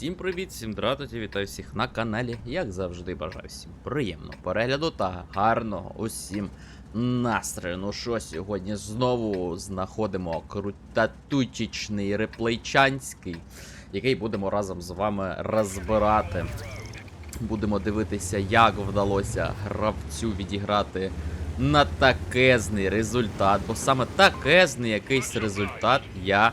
Всім привіт, всім дратоті, вітаю всіх на каналі. Як завжди, бажаю всім приємного перегляду та гарного усім настрою. Ну що, сьогодні знову знаходимо крутатучечний реплейчанський, який будемо разом з вами розбирати. Будемо дивитися, як вдалося гравцю відіграти на такезний результат. Бо саме такезний якийсь результат я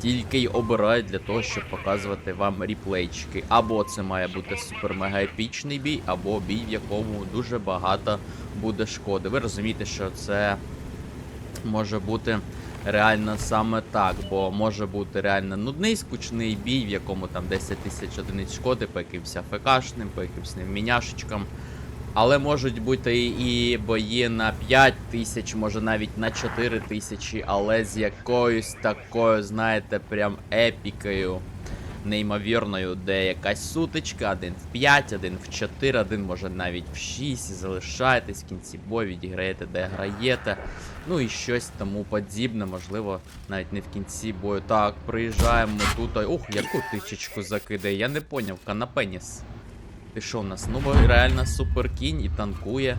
тільки й обираю для того, щоб показувати вам ріплейчики. Або це має бути супер-мега епічний бій, або бій, в якому дуже багато буде шкоди. Ви розумієте, що це може бути реально саме так, бо може бути реально нудний, скучний бій, в якому там 10 тисяч одиниць шкоди по якимсь АФКшним, по якимсь невміняшечкам. Але можуть бути і бої на 5 тисяч, може навіть на 4 тисячі, але з якоюсь такою, знаєте, прям епікою неймовірною, де якась сутичка, один в 5, один в 4, один може навіть в 6, і залишаєтесь в кінці бою, відіграєте, де граєте. Ну і щось тому подібне, можливо, навіть не в кінці бою. Так, приїжджаємо тут. Ух, яку тичечку закидає, я не поняв, канапеніс. Ти що у нас? Ну, бо реально супер кінь і танкує.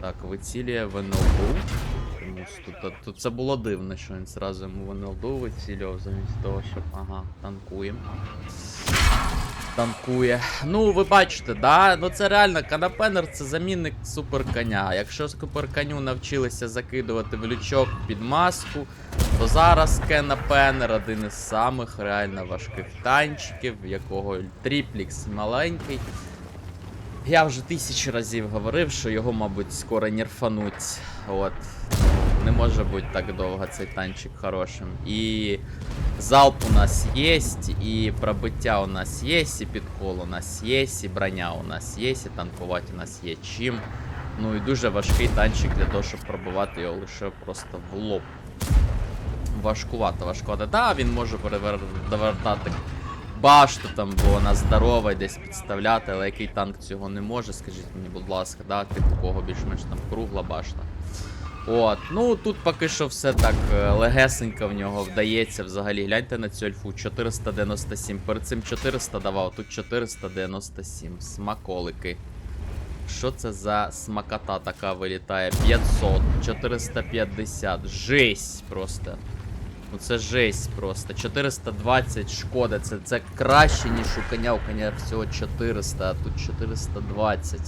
Так, вицілює в. Чомусь тут, а тут це було дивно, що він зразу йому в НЛДУ вицілював, замість того, щоб. Ага, танкуємо. Танкує. Ну, ви бачите, да? Ну це реально канапенер це замінник суперконя. Якщо суперконю навчилися закидувати в лючок під маску, то зараз Кенапенер один із самих реально важких танчиків, якого тріплікс маленький. Я вже тисячі разів говорив, що його, мабуть, скоро нерфануть. От. Не може бути так довго цей танчик хорошим. І залп у нас є, і пробиття у нас є, і підкол у нас є, і броня у нас є, і танкувати у нас є чим. Ну і дуже важкий танчик для того, щоб пробивати його лише просто в лоб. Важкувато, важкувато. Да, він може перевертати башту там, бо вона здорова і десь підставляти, але який танк цього не може, скажіть мені, будь ласка, да, типу кого більш-менш там кругла башта. От, ну тут поки що все так е, легесенько в нього вдається взагалі. Гляньте на цю альфу 497. Перед цим 400 давав, тут 497. Смаколики. Що це за смакота така вилітає? 500, 450. Жесть просто. Ну це жесть просто. 420 шкода. Це, це краще, ніж у коня. У коня всього 400, а тут 420.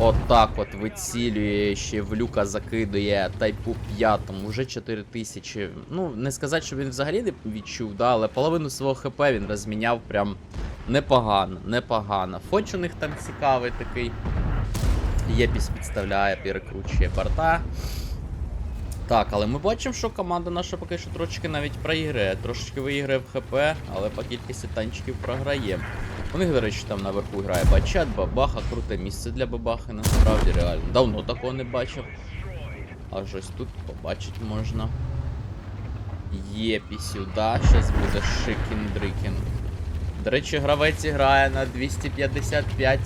Отак от вицілює, ще в люка закидує тайпу 5, уже 4000. Ну, не сказати, що він взагалі не відчув, да, але половину свого ХП він розміняв прям непогано, непогано. Фоч у них там цікавий такий. Єпіс підставляє, перекручує борта. Так, але ми бачимо, що команда наша поки що трошечки навіть проіграє. Трошечки виіграє в ХП, але по кількості танчиків програє. У них, до речі, там наверху грає бачат, бабаха, круте місце для бабахи, насправді реально. Давно такого не бачив. Аж ось тут побачити можна. Єпі сюди, щас буде шикін-дрикін. До речі, гравець грає на 255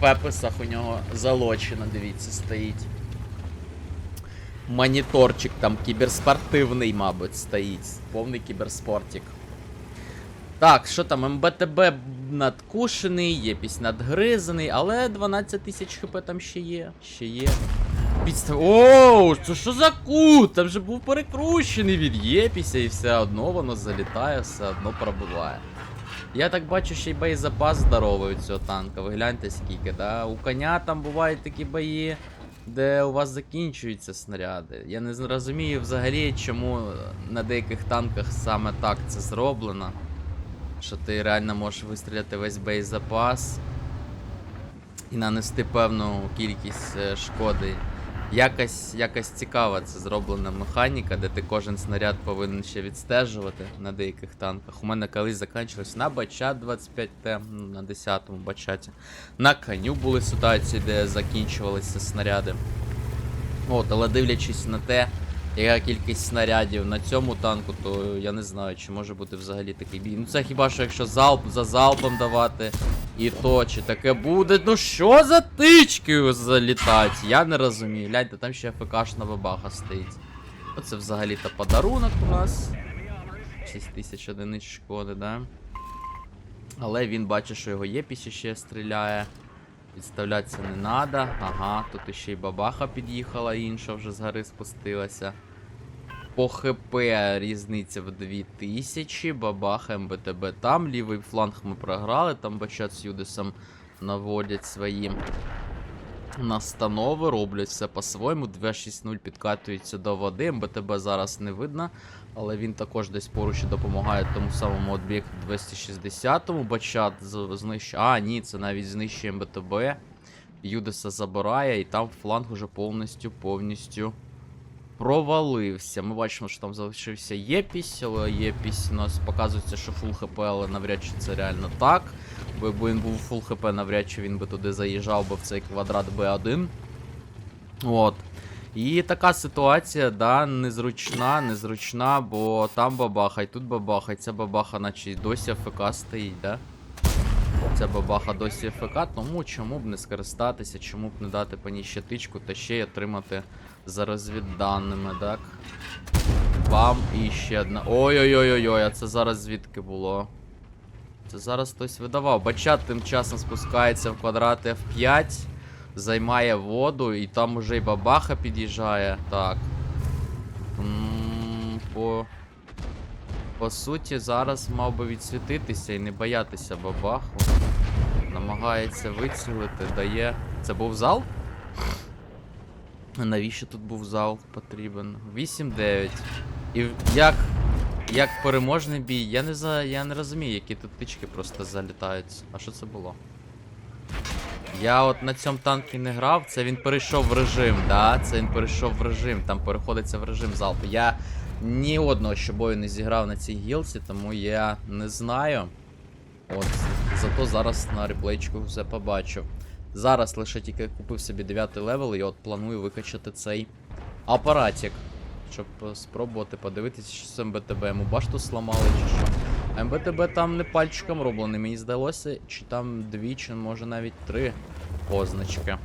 пеписах у нього залочено, дивіться, стоїть. Моніторчик там кіберспортивний, мабуть, стоїть. Повний кіберспортик. Так, що там, МБТБ надкушений, єпісь надгризаний, але 12 тисяч хп там ще є. Ще є. Підстав. Оу, це що за кут? Там же був перекручений від єпіся і все одно воно залітає, все одно пробиває. Я так бачу, ще й боєзапас здоровий у цього танка. Ви гляньте скільки, да? У коня там бувають такі бої, де у вас закінчуються снаряди. Я не розумію взагалі, чому на деяких танках саме так це зроблено. Що ти реально можеш вистріляти весь боєзапас і нанести певну кількість е, шкоди. Якось, якось цікава це зроблена механіка, де ти кожен снаряд повинен ще відстежувати на деяких танках. У мене колись закінчилось на бачат 25Т, ну, на 10-му бачаті. На коню були ситуації, де закінчувалися снаряди. От, але дивлячись на те, яка кількість снарядів на цьому танку, то я не знаю, чи може бути взагалі такий бій. Ну це хіба що якщо залп за залпом давати, і то, чи таке буде. Ну що за тички залітають? Я не розумію. Гляньте, там ще ФКшна бабаха стоїть. Оце взагалі-то подарунок у нас. 6 тисяч одиниць шкоди, да? Але він бачить, що його єпісь ще стріляє. Підставлятися не треба. Ага, тут ще й бабаха під'їхала, інша вже з гори спустилася. По ХП різниця в 2000, бабаха МБТБ там, лівий фланг ми програли, там бачать з Юдисом наводять свої настанови, роблять все по-своєму. 2.6.0 підкатується до води. МБТБ зараз не видно, але він також десь поруч допомагає тому самому об'єкту 260-му. Бачат знищує. А, ні, це навіть знищує МБТБ. Юдиса забирає, і там фланг уже повністю повністю провалився. Ми бачимо, що там залишився Єпісь, але Єпісь у нас показується, що фул ХП, але навряд чи це реально так. Якби він був фул ХП, навряд чи він би туди заїжджав би в цей квадрат Б1. От. І така ситуація, да, незручна, незручна, бо там бабаха, тут бабаха, ця бабаха, наче досі АФК стоїть, да? Ця бабаха досі АФК, тому чому б не скористатися, чому б не дати по ній ще тичку та ще й отримати за розвідданими, так? Бам, і ще одна. Ой-ой-ой-ой, а це зараз звідки було? Це зараз хтось видавав. Бачат тим часом спускається в квадрат F5, займає воду, і там уже й бабаха під'їжджає. Так. По. По суті, зараз мав би відсвітитися і не боятися бабаху. Намагається вицілити, дає. Це був зал? Навіщо тут був зал потрібен? 8-9. І як. Як переможний бій, я не за. я не розумію, які тут тички просто залітають. А що це було? Я от на цьому танкі не грав, це він перейшов в режим, да? Це він перейшов в режим, там переходиться в режим залпу. Я ні одного ще бою не зіграв на цій гілці, тому я не знаю. От, зато зараз на реплейчику все побачу. Зараз лише тільки купив собі 9 левел і от планую викачати цей апаратик. Щоб е, спробувати подивитися, що з МБТБ йому башту сламали чи що. МБТБ там не пальчиком роблений, мені здалося, чи там дві, чи може навіть три позначки.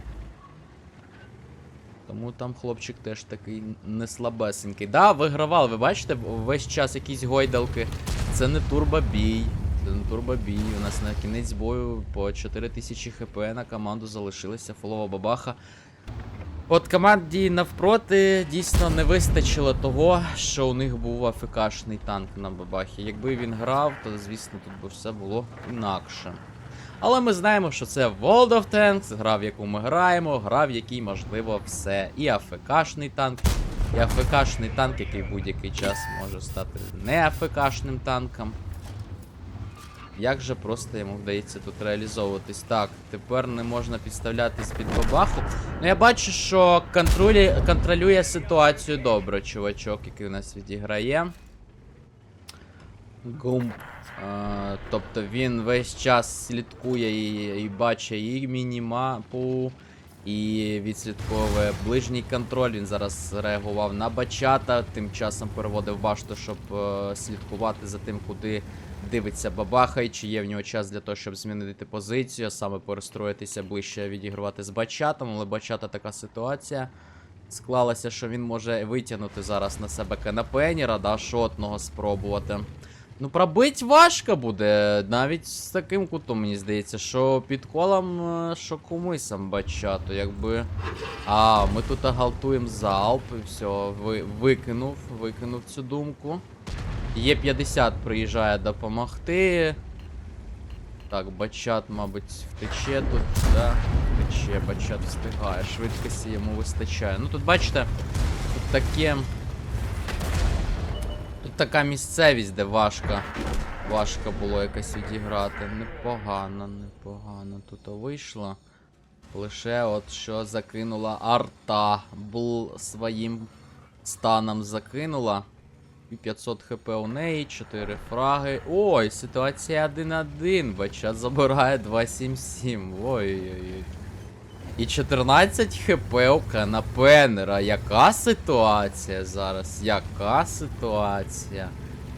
Тому там хлопчик теж такий не слабесенький. Да, вигравав, ви бачите, весь час якісь гойдалки. Це не турбобій. Це не турбобій. У нас на кінець бою по 4000 хп на команду залишилася фолова бабаха. От команді навпроти дійсно не вистачило того, що у них був АФКшний танк на бабахі. Якби він грав, то звісно тут би все було інакше. Але ми знаємо, що це World of Tanks, гра, в яку ми граємо, гра, в якій можливо все. І АФКшний танк, і АФКшний танк, який будь-який час може стати не АФКшним танком. Як же просто йому вдається тут реалізовуватись? Так, тепер не можна підставлятись під бабаху. Ну я бачу, що контролі... контролює ситуацію добре, чувачок, який у нас відіграє. Гум. Е, тобто він весь час слідкує і, і бачить і мінімапу, і відслідковує ближній контроль. Він зараз реагував на бачата, тим часом переводив башту, щоб е, слідкувати за тим, куди дивиться бабаха, чи є в нього час для того, щоб змінити позицію, саме перестроїтися ближче відігрувати з бачатом, але бачата така ситуація. Склалося, що він може витягнути зараз на себе канапеніра, да, шотного спробувати. Ну, пробить важко буде, навіть з таким кутом, мені здається, що під колом, е, що кумисом бачато, якби. А, ми тут галтуємо залп, і все, ви, викинув, викинув цю думку. Є 50 приїжджає допомогти. Так, бачат, мабуть, втече тут, да? Втече, бачат встигає, швидкості йому вистачає. Ну тут бачите, тут таке. Тут така місцевість, де важко. Важко було якось відіграти. Непогано, непогано тут вийшло. Лише от що закинула арта. Бл своїм станом закинула. І 500 хп у неї, 4 фраги. Ой, ситуація 1-1. Бачат забирає 2-7-7. Ой-ой-ой. І 14 хп у канапенера. Яка ситуація зараз? Яка ситуація?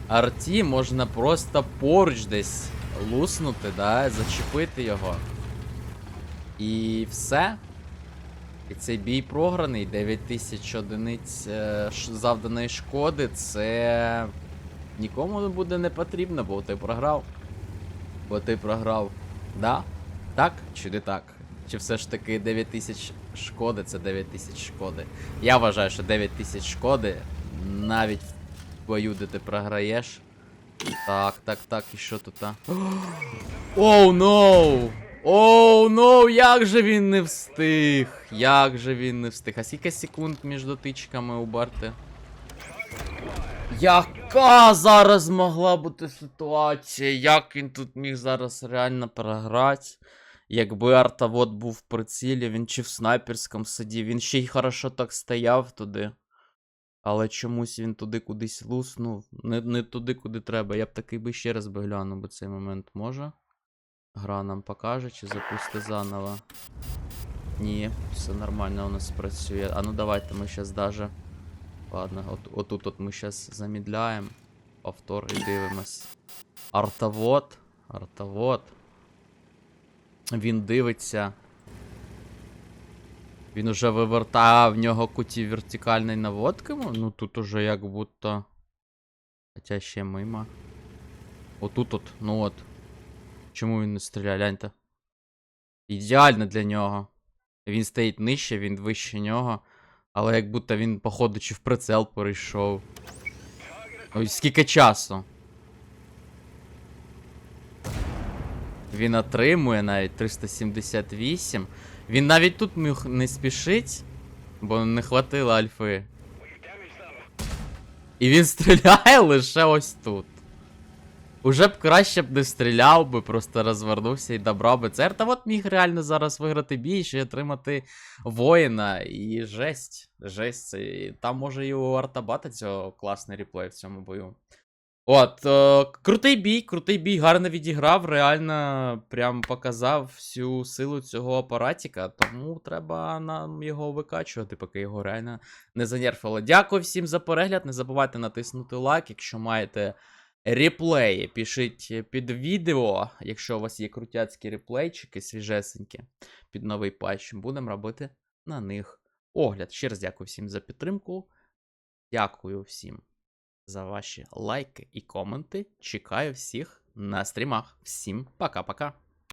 Арті можна просто поруч десь луснути, да? Зачепити його. І все. І цей бій програний. 9000 одиниць е, завданої шкоди. Це. нікому не буде не потрібно, бо ти програв. Бо ти програв. Да? Так чи не так? Чи все ж таки 9 тисяч шкоди це 9 тисяч шкоди? Я вважаю, що 9 тисяч шкоди навіть в бою, де ти програєш. Так, так, так, і що тут? Оу, ноу! Оу, ноу, як же він не встиг? Як же він не встиг? А скільки секунд між дотичками у Барти? Яка зараз могла бути ситуація? Як він тут міг зараз реально програти? Якби Артавод був в прицілі, він чи в снайперському сидів, він ще й хорошо так стояв туди. Але чомусь він туди кудись луснув. Не, не туди, куди треба. Я б такий би ще раз би глянув би цей момент. Може? Гра нам покаже, чи запусти заново. Ні, все нормально у нас працює. А ну давайте ми зараз даже. Ладно, от, отут от ми зараз замідляємо. Повтор і дивимось. Артовод. Артовод. Він дивиться. Він уже вивертає в нього куті вертикальної наводки. Ну тут уже як будто. Хоча ще мимо. Отут от, ну от. Чому він не стріляє, гляньте. Ідеально для нього. Він стоїть нижче, він вище нього. Але як будто він, походу, чи в прицел перейшов. Ой, скільки часу. Він отримує навіть 378. Він навіть тут міг не спішить, бо не хватило альфи. І він стріляє лише ось тут. Уже б краще б не стріляв би, просто розвернувся і добрав би цер. Та от міг реально зараз виграти бій, ще отримати воїна. І жесть. Жесть. І Там може і у Артабата цього класний реплей в цьому бою. От, е, крутий бій, крутий бій, гарно відіграв, реально прям показав всю силу цього апаратіка, тому треба нам його викачувати, поки його реально не занерфили. Дякую всім за перегляд. Не забувайте натиснути лайк, якщо маєте реплеї, пишіть під відео, якщо у вас є крутяцькі реплейчики, свіжесенькі, під новий патч, будемо робити на них огляд. Ще раз дякую всім за підтримку. Дякую всім за ваші лайки і коменти. Чекаю всіх на стрімах. Всім пока-пока.